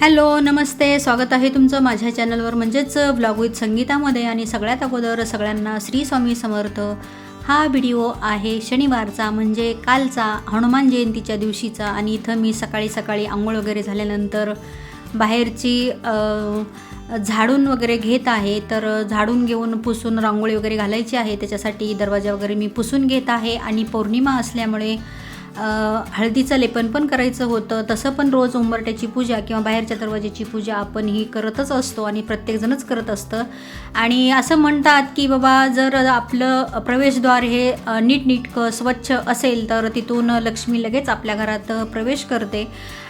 Hello नमस्ते. स्वागत आहे तुमचं माझ्या चॅनलवर. म्हणजेच ब्लॉग विथ संगीतामध्ये आणि सगळ्यात अगोदर सगळ्यांना श्री स्वामी समर्थ. हा व्हिडिओ आहे शनिवारचा म्हणजे कालचा हनुमान जयंतीच्या दिवशीचा. आणि इथं मी सकाळी सकाळी आंघोळ वगैरे झाल्यानंतर बाहेरची झाडून वगैरे घेत आहे. तर झाडून घेऊन पुसून रांगोळी वगैरे घालायची आहे. त्याच्यासाठी दरवाजा वगैरे मी पुसून घेत आहे. आणि पौर्णिमा असल्यामुळे हळदीचं लेपन पण करायचं होतं. तसं पण रोज उंबरट्याची पूजा किंवा बाहेरच्या दरवाज्याची पूजा आपण ही करतच असतो आणि प्रत्येकजणच करत असतं. आणि असं म्हणतात की बाबा जर आपलं प्रवेशद्वार हे नीटनीटकं स्वच्छ असेल तर तिथून लक्ष्मी लगेच आपल्या घरात प्रवेश करते.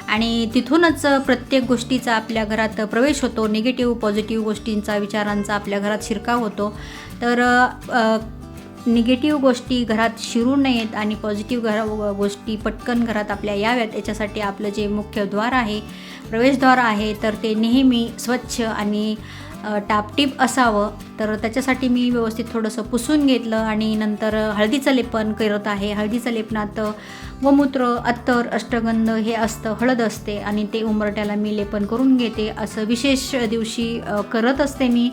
आणि तिथूनच प्रत्येक गोष्टीचा आपल्या घरात प्रवेश होतो. निगेटिव्ह पॉझिटिव्ह गोष्टींचा विचारांचा आपल्या घरात शिरकाव होतो. तर निगेटिव्ह गोष्टी घरात शिरू नयेत आणि पॉझिटिव्ह घरा गोष्टी पटकन घरात आपल्या याव्यात याच्यासाठी आपलं जे मुख्य द्वार आहे प्रवेशद्वार आहे तर ते नेहमी स्वच्छ आणि टापटीप असावं. तर त्याच्यासाठी मी व्यवस्थित थोडंसं पुसून घेतलं आणि नंतर हळदीचं लेपन करत आहे. हळदीचं लेपनात गोमूत्र अत्तर अष्टगंध हे असतं हळद असते आणि ते उंबरट्याला मी लेपन करून घेते. असं विशेष दिवशी करत असते मी.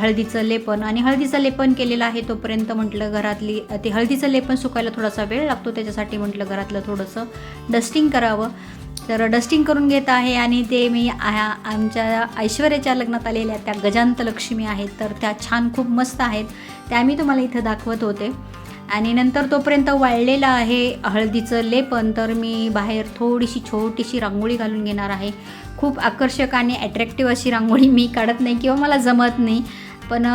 हळदीचं लेपन. आणि हळदीचं लेपन केलेलं आहे तोपर्यंत म्हटलं घरातली ते हळदीचं लेपन सुकायला थोडासा वेळ लागतो त्याच्यासाठी म्हटलं घरातलं थोडंसं डस्टिंग करावं. तर डस्टिंग करून घेत आहे आणि ते मी आ- आमच्या ऐश्वर्याच्या लग्नात आलेल्या त्या गजांत लक्ष्मी आहेत तर त्या छान खूप मस्त आहेत. त्या मी तुम्हाला इथं दाखवत होते. आणि नंतर तोपर्यंत वाळलेलं आहे हळदीचं लेपन तर मी बाहेर थोडीशी छोटीशी रांगोळी घालून घेणार आहे. खूप आकर्षक आणि ॲट्रॅक्टिव्ह अशी रांगोळी मी काढत नाही किंवा मला जमत नाही. पण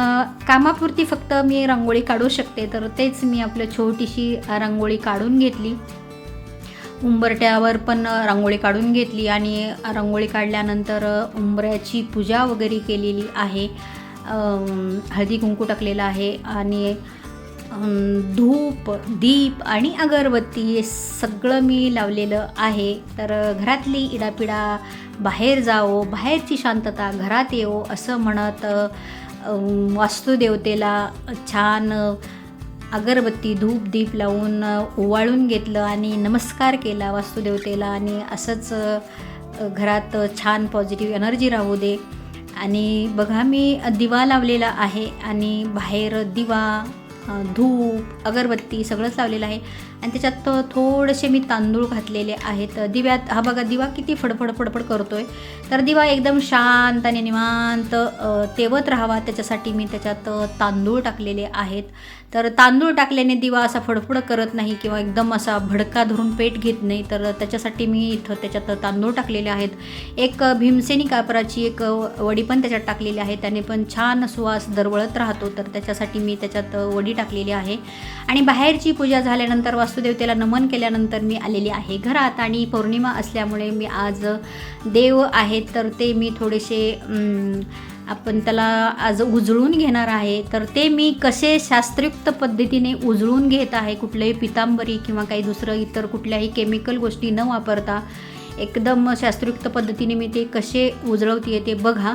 कामापुरती फक्त मी रांगोळी काढू शकते तर तेच मी आपलं छोटीशी रांगोळी काढून घेतली. उंबरट्यावर पण रांगोळी काढून घेतली आणि रांगोळी काढल्यानंतर उंबऱ्याची पूजा वगैरे केलेली आहे. हळदी कुंकू टाकलेलं आहे आणि धूप दीप आणि अगरबत्ती हे सगळं मी लावलेलं आहे. तर घरातली इडापिडा बाहेर जावो बाहेरची शांतता घरात येवो असं म्हणत वास्तुदेवतेला छान अगरबत्ती धूप दीप लावून ओवाळून घेतलं आणि नमस्कार केला वास्तुदेवतेला आणि असंच घरात छान पॉझिटिव्ह एनर्जी राहू दे. आणि बघा मी दिवा लावलेला आहे आणि बाहेर दिवा धूप अगरबत्ती सगळंच लावलेलं आहे. आणि त्याच्यात थोडेसे मी तांदूळ घातलेले आहेत. दिव्यात हा बघा दिवा किती फडफड फडफड करतोय. तर दिवा एकदम शांत आणि निवांत तेवत राहावा. त्याच्यासाठी मी त्याच्यात तांदूळ टाकलेले आहेत. तर तांदूळ टाकल्याने दिवा असा फडफड करत नाही किंवा एकदम असा भडका धरून पेट घेत नाही. तर त्याच्यासाठी मी इथं त्याच्यात तांदूळ टाकलेले आहेत. एक भीमसेनी कापराची एक वडी पण त्याच्यात टाकलेली आहे. त्याने पण छान सुवास दरवळत राहतो. तर त्याच्यासाठी मी त्याच्यात वडी टाकलेली आहे. आणि बाहेरची पूजा झाल्यानंतर वास्तुदेवतेला नमन केल्यानंतर मी आलेली आहे घरात आणि पौर्णिमा असल्यामुळे मी आज देव आहेत तर ते मी थोडेसे आपण त्याला आज उजळून घेणार आहे. तर ते मी कसे शास्त्रयुक्त पद्धतीने उजळून घेत आहे कुठल्याही पितांबरी किंवा काही दुसरं इतर कुठल्याही केमिकल गोष्टी न वापरता एकदम शास्त्रयुक्त पद्धतीने मी ते कसे उजळवते ते बघा.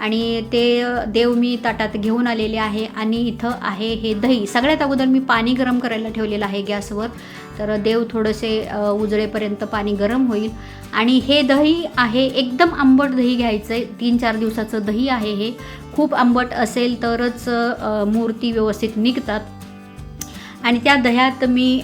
आणि ते देव मी ताटात घेऊन आलेले आहे आणि इथं आहे हे दही. सगळ्यात अगोदर मी पाणी गरम करायला ठेवलेलं आहे गॅसवर. तर देव थोडेसे उजळेपर्यंत पाणी गरम होईल. आणि हे दही आहे एकदम आंबट दही घ्यायचं आहे तीन चार दिवसाचं दही आहे हे. खूप आंबट असेल तरच मूर्ती व्यवस्थित निघतात. आणि त्या दह्यात मी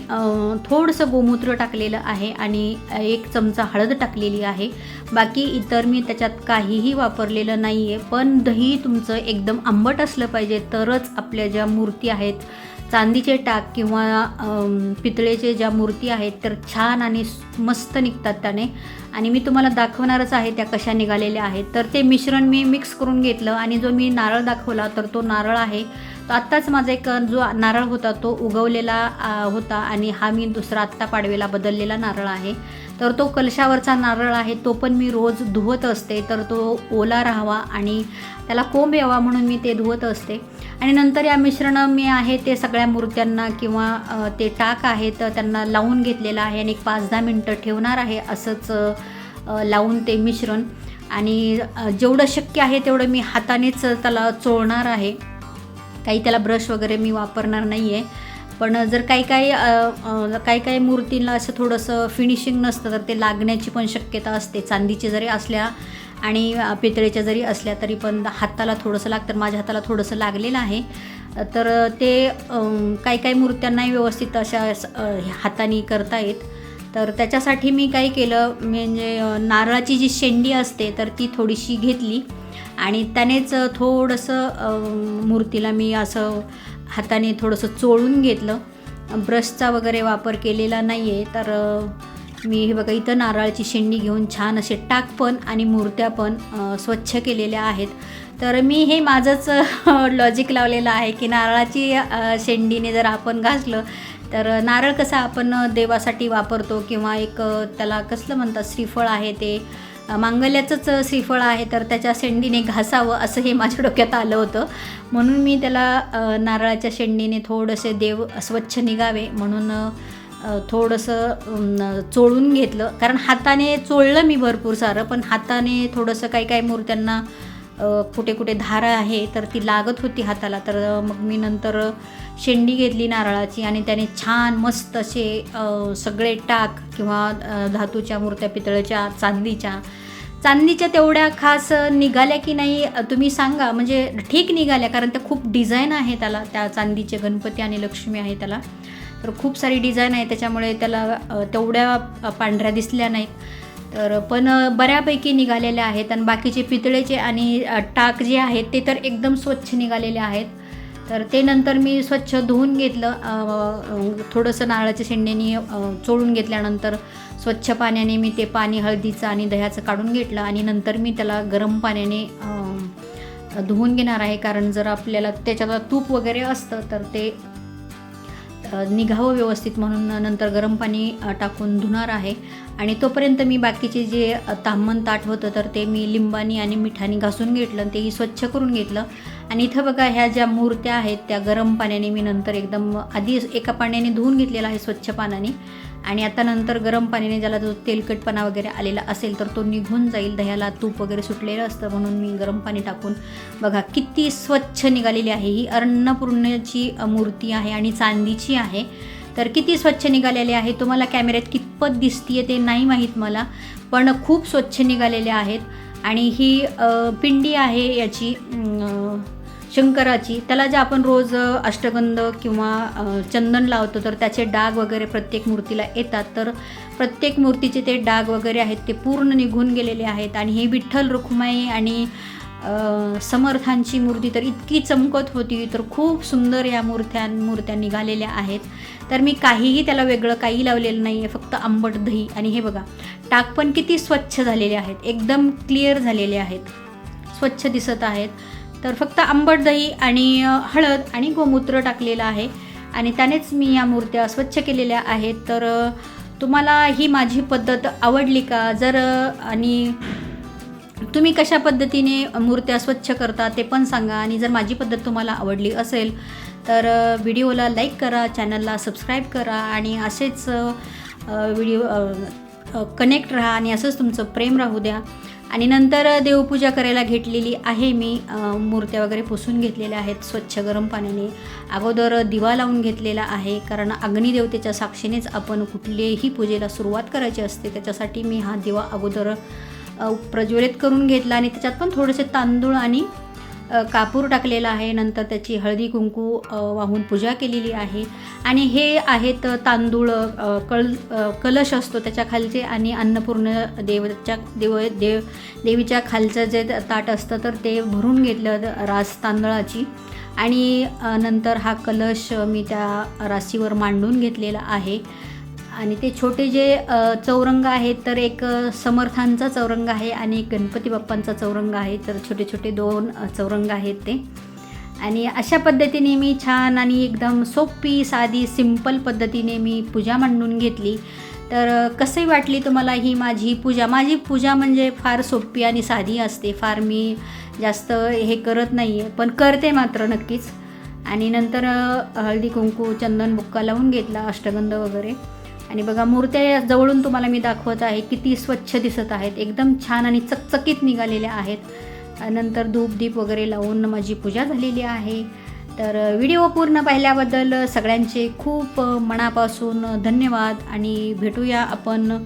थोडंसं गोमूत्र टाकलेलं आहे आणि एक चमचा हळद टाकलेली आहे. बाकी इतर मी त्याच्यात काहीही वापरलेलं नाही आहे पण दही तुमचं एकदम आंबट असलं पाहिजे तरच आपल्या ज्या मूर्ती आहेत चांदीचे टाक किंवा पितळेचे ज्या मूर्ती आहेत तर छान आणि मस्त निघतात त्याने. आणि मी तुम्हाला दाखवणारच आहे त्या कशा निघालेल्या आहेत. तर ते मिश्रण मी मिक्स करून घेतलं आणि जो मी नारळ दाखवला तर तो नारळ आहे. आत्ताच माझा एक जो नारळ होता तो उगवलेला होता आणि हा मी दुसरा आत्ता पाडवेला बदललेला नारळ आहे. तर तो कलशावरचा नारळ आहे तो पण मी रोज धुवत असते. तर तो ओला राहावा आणि त्याला कोंब यावा म्हणून मी ते धुवत असते. आणि नंतर या मिश्रण मी आहे ते सगळ्या मूर्त्यांना किंवा ते टाक आहे तर त्यांना लावून घेतलेलं आहे आणि एक पाच दहा मिनटं ठेवणार आहे असंच लावून ते मिश्रण. आणि जेवढं शक्य आहे तेवढं मी हातानेच त्याला चोळणार आहे. काही त्याला ब्रश वगैरे मी वापरणार नाही आहे पण जर काही काही काही काही मूर्तींना असं थोडंसं फिनिशिंग नसतं तर ते लागण्याची पण शक्यता असते. चांदीचे जरी असल्या आणि पितळेच्या जरी असल्या तरी पण हाताला थोडंसं लागतं. माझ्या हाताला थोडंसं लागलेलं आहे. तर ते काही काही मूर्त्यांनाही व्यवस्थित अशा हाताने करता येत. तर त्याच्यासाठी मी काय केलं म्हणजे नारळाची जी शेंडी असते तर ती थोडीशी घेतली. आणि त्यानेच थोडंसं मूर्तीला मी असं हाताने थोडंसं चोळून घेतलं. ब्रशचा वगैरे वापर केलेला नाही आहे तर मी हे बघा इथं नारळाची शेंडी घेऊन छान असे टाक पण आणि मूर्त्या पण स्वच्छ केलेल्या आहेत. तर मी हे माझंच लॉजिक लावलेलं आहे की नारळाची शेंडीने जर आपण घासलं तर नारळ कसा आपण देवासाठी वापरतो किंवा एक त्याला कसलं म्हणतात श्रीफळ आहे ते मांगल्याचंच श्रीफळ आहे तर त्याच्या शेंडीने घासावं असं हे माझ्या डोक्यात आलं होतं. म्हणून मी त्याला नारळाच्या शेंडीने थोडंसे देव स्वच्छ निघावे म्हणून थोडंसं चोळून घेतलं. कारण हाताने चोळलं मी भरपूर सारं पण हाताने थोडंसं काही काही मूर्त्यांना कुठे कुठे धार आहे तर ती लागत होती हाताला. तर मग मी नंतर शेंडी घेतली नारळाची आणि त्याने छान मस्त असे सगळे टाक किंवा धातूच्या मूर्त्या पितळेच्या चांदीच्या. चांदीच्या तेवढ्या खास निघाल्या की नाही तुम्ही सांगा. म्हणजे ठीक निघाल्या कारण त्या खूप डिझाईन आहे त्याला. त्या चांदीचे गणपती आणि लक्ष्मी आहे त्याला. तर खूप सारी डिझाईन आहे त्याच्यामुळे त्याला तेवढ्या पांढऱ्या दिसल्या नाहीत. तर पण बऱ्यापैकी निघालेल्या आहेत आणि बाकीचे पितळेचे आणि टाक जे आहेत ते तर एकदम स्वच्छ निघालेले आहेत. तर ते नंतर मी स्वच्छ धुवून घेतलं. थोडंसं नारळाच्या शेंड्याने चोळून घेतल्यानंतर स्वच्छ पाण्याने मी ते पाणी हळदीचं आणि दह्याचं काढून घेतलं आणि नंतर मी त्याला गरम पाण्याने धुवून घेणार आहे. कारण जर आपल्याला त्याच्यात तूप वगैरे असतं तर ते निघावं व्यवस्थित म्हणून नंतर गरम पाणी टाकून धुणार आहे. आणि तोपर्यंत मी बाकीचे जे अ, ताट होतं तर ते मी लिंबानी आणि मिठाने घासून घेतलं. तेही स्वच्छ करून घेतलं. आणि इथं बघा ह्या ज्या मूर्त्या आहेत त्या गरम पाण्याने मी नंतर एकदम आधी एका पाण्याने धुवून घेतलेलं आहे स्वच्छ पाण्याने. आणि आता नंतर गरम पाण्याने ज्याला जो तेलकटपणा वगैरे आलेला असेल तर तो निघून जाईल. दह्याला तूप वगैरे सुटलेलं असतं म्हणून मी गरम पाणी टाकून बघा किती स्वच्छ निघालेली आहे. ही अन्नपूर्णाची मूर्ती आहे आणि चांदीची आहे. तर किती स्वच्छ निघालेले आहे तुम्हाला कॅमेऱ्यात कितपत दिसतीये ते नाही माहीत मला पण खूप स्वच्छ निघालेले आहेत. आणि ही पिंडी आहे याची शंकराची त्याला जे आपण रोज अष्टगंध किंवा चंदन लावतो तर त्याचे डाग वगैरे प्रत्येक मूर्तीला येतात. तर प्रत्येक मूर्तीचे ते डाग वगैरे आहेत ते पूर्ण निघून गेलेले आहेत आणि हे विठ्ठल रुक्माई आणि समर्थांची मूर्ती तर इतकी चमकत होती तर खूप सुंदर या मूर्त्या मूर्त्या निघालेल्या आहेत. तर मी काहीही त्याला वेगळं काही लावलेलं नाही आहे फक्त आंबट दही आणि हे बघा टाक पण किती स्वच्छ झालेले आहेत एकदम क्लिअर झालेले आहेत. स्वच्छ दिसत आहेत. तर फक्त आंबट दही आणि हळद आणि गोमूत्र टाकलेलं आहे. आणि त्यानेच मी या मूर्त्या स्वच्छ केलेल्या आहेत. तर तुम्हाला ही माझी पद्धत आवडली का? जर आणि तुम्ही कशा पद्धतीने मूर्त्या स्वच्छ करता ते पण सांगा. आणि जर माझी पद्धत तुम्हाला आवडली असेल तर व्हिडिओला लाईक करा चॅनलला सबस्क्राईब करा. आणि असेच व्हिडिओ कनेक्ट राहा आणि असंच तुमचं प्रेम राहू द्या. आणि नंतर देवपूजा करायला घेतलेली आहे मी. मूर्त्या वगैरे पुसून घेतलेल्या आहेत स्वच्छ गरम पाण्याने. अगोदर दिवा लावून घेतलेला आहे. कारण अग्निदेवतेच्या साक्षीनेच आपण कुठल्याही पूजेला सुरुवात करायची असते. त्याच्यासाठी मी हा दिवा अगोदर प्रज्वलित करून घेतला आणि त्याच्यात पण थोडेसे तांदूळ आणि कापूर टाकलेला आहे. नंतर त्याची हळदी कुंकू वाहून पूजा केलेली आहे. आणि हे आहेत तांदूळ कळ कलश असतो त्याच्या खालचे आणि अन्नपूर्ण देवच्या देव देव देवीच्या खालचं जे ताट असतं तर ते भरून घेतलं रास तांदळाची. आणि नंतर हा कलश मी त्या राशीवर मांडून घेतलेला आहे. आणि ते छोटे जे चौरंग आहेत तर एक समर्थांचा चौरंग आहे आणि एक गणपती बाप्पांचा चौरंग आहे तर छोटे छोटे दोन चौरंग आहेत ते. आणि अशा पद्धतीने मी छान आणि एकदम सोपी साधी सिंपल पद्धतीने मी पूजा मांडून घेतली. तर कसंही वाटली तुम्हाला ही माझी पूजा? माझी पूजा म्हणजे फार सोपी आणि साधी असते. फार मी जास्त हे करत नाही आहे पण करते मात्र नक्कीच. आणि नंतर हळदी कुंकू चंदन बुक्का लावून घेतला अष्टगंध वगैरे. आणि बघा मूर्त्या जवळून तुम्हाला मी दाखवत आहे किती स्वच्छ दिसत आहेत. एकदम छान आणि चकचकीत निघालेल्या आहेत. नंतर धूपदीप वगैरे लावून माझी पूजा झालेली आहे. तर व्हिडिओ पूर्ण पाहिल्याबद्दल सगळ्यांचे खूप मनापासून धन्यवाद. आणि भेटूया आपण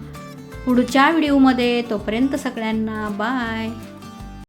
पुढच्या व्हिडिओमध्ये. तोपर्यंत सगळ्यांना बाय.